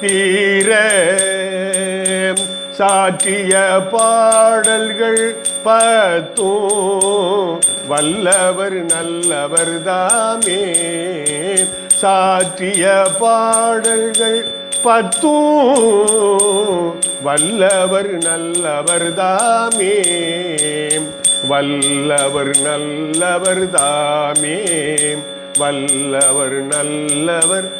தீர சாற்றிய பாடல்கள் பத்தோ வல்லவர் நல்லவர் தாமே. சாற்றிய பாடல்கள் பத்தும் வல்லவர் நல்லவர் தாமே. வல்லவர் நல்லவர் தாமே. வல்லவர் நல்லவர்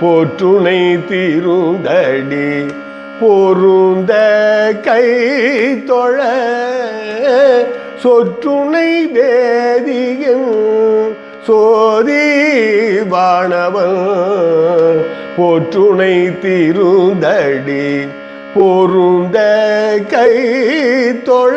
போற்றுணை திருந்தடி பொருந்த கை தொழ சொற்றுணை வேதியும் சோதி வாணவன் போற்றுணை திருந்தடி பொருந்த கை தொழ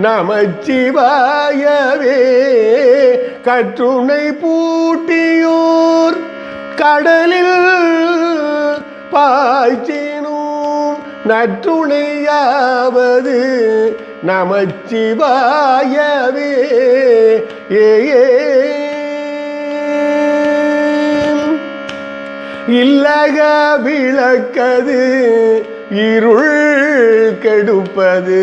நமச்சிவாயவே கற்றுணை பூட்டியோர் கடலில் பாய்ச்சினும். நற்றுணையாவது நமச்சிவாயவே ஏ இல்லக விளக்கது இருள் கெடுப்பது.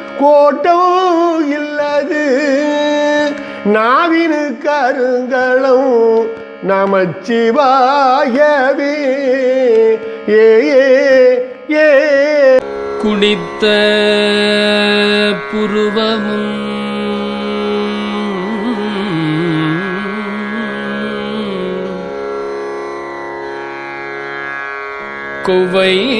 கோட்டமும் இல்லது. நாவினு கருங்களும் நமச்சிவாயவே. ஏ ஏ ஏ. குடித்த புருவமும் கொவை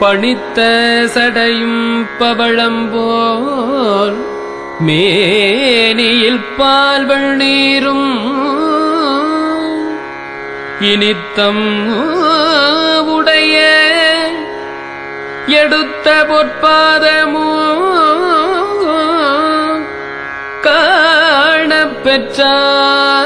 பணித்த சடையும் பவளம்போல் மேனியில் பால்வள் நீரும். இனித்தம் உடைய எடுத்த பொற்பாதமோ காணப் பெற்றால்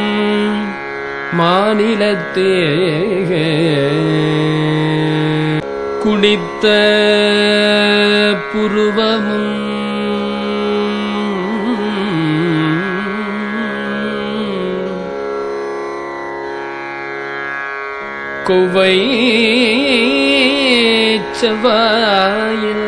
மாநிலத்தே குடித்த புருவமும் கொவை செவ்வாயில்